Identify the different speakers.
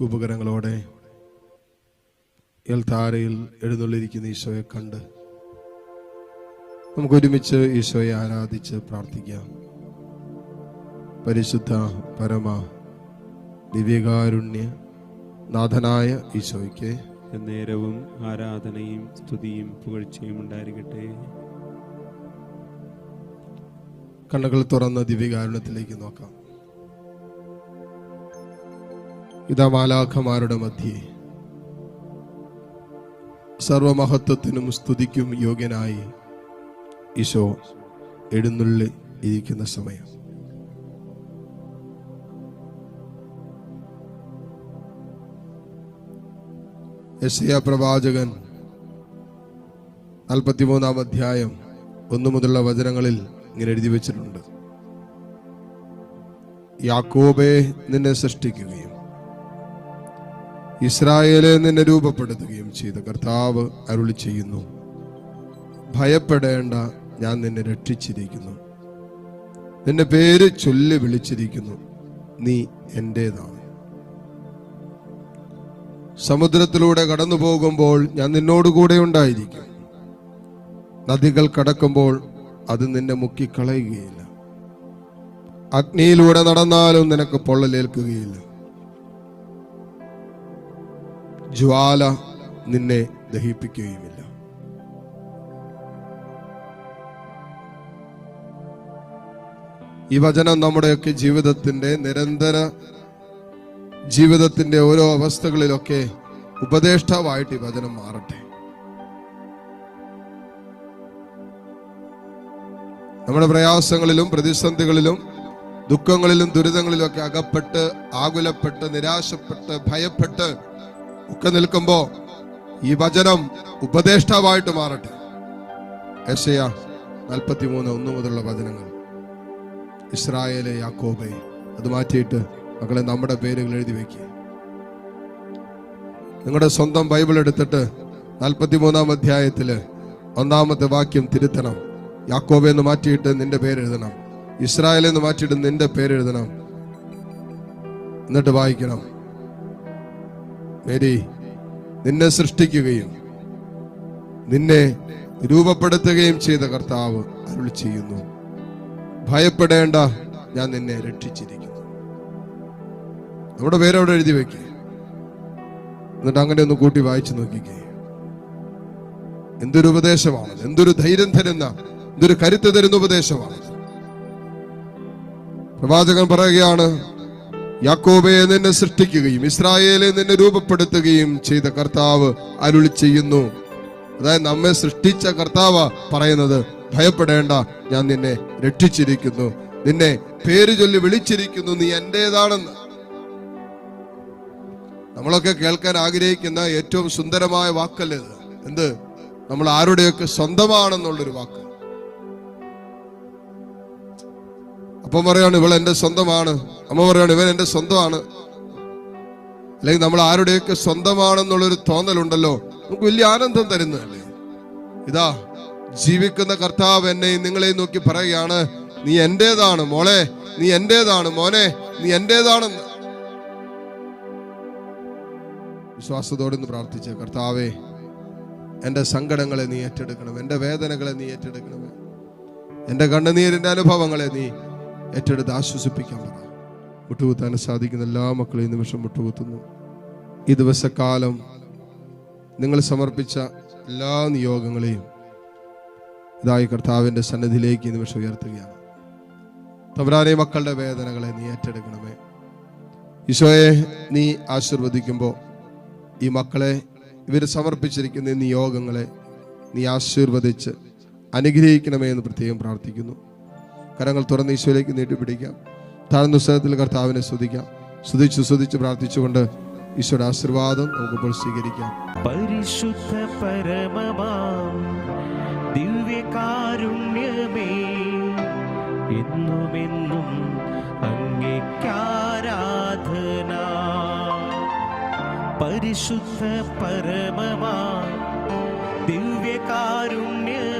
Speaker 1: കുപകരങ്ങളോടെ എൽത്താരയിൽ എഴുന്നള്ളിരിക്കുന്ന ഈശോയെ കണ്ട് നമുക്കൊരുമിച്ച് ഈശോയെ ആരാധിച്ച് പ്രാർത്ഥിക്കാം. പരിശുദ്ധ പരമ ദിവ്യകാരുണ്യ നാഥനായ ഈശോയ്ക്ക്
Speaker 2: നേരവും ആരാധനയും സ്തുതിയും പുകഴ്ചയും ഉണ്ടായിരിക്കട്ടെ.
Speaker 1: കണ്ണുകൾ തുറന്ന് ദിവ്യകാരുണ്യത്തിലേക്ക് നോക്കാം. ഇതാ മാലാഖമാരുടെ മധ്യേ. സർവമഹത്വത്തിനും സ്തുതിക്കും യോഗ്യനായി ഈശോ എഴുന്നള്ളി ഇരിക്കുന്ന സമയം. യശയ പ്രവാചകൻ നാൽപ്പത്തിമൂന്നാം അധ്യായം ഒന്നു മുതലുള്ള വചനങ്ങളിൽ ഇങ്ങനെ എഴുതി വെച്ചിട്ടുണ്ട്. യാക്കോബെ നിന്നെ സൃഷ്ടിക്കുകയും ഇസ്രായേലെ നിന്നെ രൂപപ്പെടുത്തുകയും ചെയ്ത. കർത്താവ് അരുളി ചെയ്യുന്നു ഭയപ്പെടേണ്ട ഞാൻ നിന്നെ രക്ഷിച്ചിരിക്കുന്നു. നിന്റെ പേര് ചൊല്ലി വിളിച്ചിരിക്കുന്നു നീ എന്റേതാണ് സമുദ്രത്തിലൂടെ കടന്നു പോകുമ്പോൾ ഞാൻ നിന്നോട് കൂടെ ഉണ്ടായിരിക്കും. നദികൾ കടക്കുമ്പോൾ അത് നിന്നെ മുക്കിക്കളയുകയില്ല. അഗ്നിയിലൂടെ നടന്നാലും നിനക്ക് പൊള്ളലേൽക്കുകയില്ല. ജ്വാല നിന്നെ ദഹിപ്പിക്കുകയുമില്ല. ഈ വചനം നമ്മുടെയൊക്കെ ജീവിതത്തിന്റെ നിരന്തര ജീവിതത്തിന്റെ ഓരോ അവസ്ഥകളിലൊക്കെ ഉപദേഷ്ടാവായിട്ട് ഈ വചനം മാറട്ടെ. നമ്മുടെ പ്രയാസങ്ങളിലും പ്രതിസന്ധികളിലും ദുഃഖങ്ങളിലും ദുരിതങ്ങളിലും ഒക്കെ അകപ്പെട്ട് ആകുലപ്പെട്ട് നിരാശപ്പെട്ട് ഭയപ്പെട്ട് ഒക്കെ നിൽക്കുമ്പോ ഈ വചനം ഉപദേഷ്ടാവായിട്ട് മാറട്ടെ. യശയ നാൽപ്പത്തിമൂന്ന് ഒന്ന് മുതലുള്ള വചനങ്ങൾ. ഇസ്രായേലെ യാക്കോബെ അത് മാറ്റിയിട്ട് മക്കളെ നമ്മുടെ പേരുകൾ എഴുതി വയ്ക്കുക നിങ്ങളുടെ സ്വന്തം ബൈബിൾ എടുത്തിട്ട് നാൽപ്പത്തിമൂന്നാം അധ്യായത്തിൽ ഒന്നാമത്തെ വാക്യം തിരുത്തണം. യാക്കോബെ എന്ന് മാറ്റിയിട്ട് നിന്റെ പേര് എഴുതണം. ഇസ്രായേൽ എന്ന് മാറ്റിയിട്ട് നിന്റെ പേര് എഴുതണം. എന്നിട്ട് വായിക്കണം. മേരി നിന്നെ സൃഷ്ടിക്കുകയും നിന്നെ രൂപപ്പെടുത്തുകയും ചെയ്ത കർത്താവ് അരുൾ ചെയ്യുന്നു. ഭയപ്പെടേണ്ട ഞാൻ നിന്നെ രക്ഷിച്ചിരിക്കുന്നു. നമ്മുടെ പേരവിടെ എഴുതി വെക്കേ. എന്നിട്ട് അങ്ങനെ ഒന്ന് കൂട്ടി വായിച്ചു നോക്കിക്കേ. എന്തൊരു ഉപദേശമാണ് എന്തൊരു ധൈര്യം തരുന്ന എന്തൊരു കരുത്ത് തരുന്ന ഉപദേശമാണ് പ്രവാചകൻ പറയുകയാണ് യാക്കോബയെ നിന്നെ സൃഷ്ടിക്കുകയും ഇസ്രായേലെ നിന്നെ രൂപപ്പെടുത്തുകയും ചെയ്ത കർത്താവ് അരുളി ചെയ്യുന്നു. അതായത് നമ്മെ സൃഷ്ടിച്ച കർത്താവ് പറയുന്നത്. ഭയപ്പെടേണ്ട ഞാൻ നിന്നെ രക്ഷിച്ചിരിക്കുന്നു. നിന്നെ പേര് ചൊല്ലി വിളിച്ചിരിക്കുന്നു നീ എന്റേതാണെന്ന്. നമ്മളൊക്കെ കേൾക്കാൻ ആഗ്രഹിക്കുന്ന ഏറ്റവും സുന്ദരമായ വാക്കല്ലേ എന്ത്? നമ്മൾ ആരുടെയൊക്കെ സ്വന്തമാണെന്നുള്ളൊരു വാക്ക്. അപ്പം പറയാണ് ഇവൾ എന്റെ സ്വന്തമാണ്. അമ്മ പറയാണ് ഇവൻ എന്റെ സ്വന്തമാണ്. അല്ലെങ്കിൽ നമ്മൾ ആരുടെയൊക്കെ സ്വന്തമാണെന്നുള്ളൊരു തോന്നലുണ്ടല്ലോ നമുക്ക് വലിയ ആനന്ദം തരുന്നതല്ലേ ഇതാ ജീവിക്കുന്ന കർത്താവ് എന്നെ നിങ്ങളെയും നോക്കി പറയുകയാണ് നീ എന്റേതാണ് മോളെ നീ എന്റേതാണ് മോനെ നീ എന്റേതാണെന്ന്. വിശ്വാസത്തോടെ ഒന്ന് പ്രാർത്ഥിച്ച് കർത്താവേ എന്റെ സങ്കടങ്ങളെ നീ ഏറ്റെടുക്കണം എന്റെ വേദനകളെ നീ ഏറ്റെടുക്കണമേ എന്റെ കണ്ണുനീരിന്റെ അനുഭവങ്ങളെ നീ ഏറ്റെടുത്ത് ആശ്വസിപ്പിക്കാൻ പറ. മുട്ടുകുത്താൻ സാധിക്കുന്ന എല്ലാ മക്കളെയും നിമിഷം മുട്ടുകുത്തുന്നു ഈ ദിവസക്കാലം നിങ്ങൾ സമർപ്പിച്ച എല്ലാ നിയോഗങ്ങളെയും ഇതായി കർത്താവിന്റെ സന്നിധിയിലേക്ക് ഈ നിമിഷം ഉയർത്തുകയാണ്. തവരാനെ മക്കളുടെ വേദനകളെ നീ ഏറ്റെടുക്കണമേ. ഈശോയെ നീ ആശീർവദിക്കുമ്പോൾ ഈ മക്കളെ ഇവർ സമർപ്പിച്ചിരിക്കുന്ന നിയോഗങ്ങളെ നീ ആശീർവദിച്ച് അനുഗ്രഹിക്കണമേ എന്ന് പ്രത്യേകം പ്രാർത്ഥിക്കുന്നു. കരങ്ങൾ തുറന്ന് ഈശോയിലേക്ക് നീട്ടിപ്പിടിക്കാം. താഴ്ന്ന സ്ഥലത്തിൽ കർത്താവിനെ സ്തുതിക്കാം. സ്തുതിച്ചു സ്തുതിച്ച് പ്രാർത്ഥിച്ചുകൊണ്ട് ഈശോയുടെ ആശീർവാദം നമുക്കിപ്പോൾ സ്വീകരിക്കാം.
Speaker 3: പരിശുദ്ധ പരമമാം ദിവ്യകാരുണ്യമേ പരിശുദ്ധ പരമമാം ദിവ്യകാരുണ്യമേ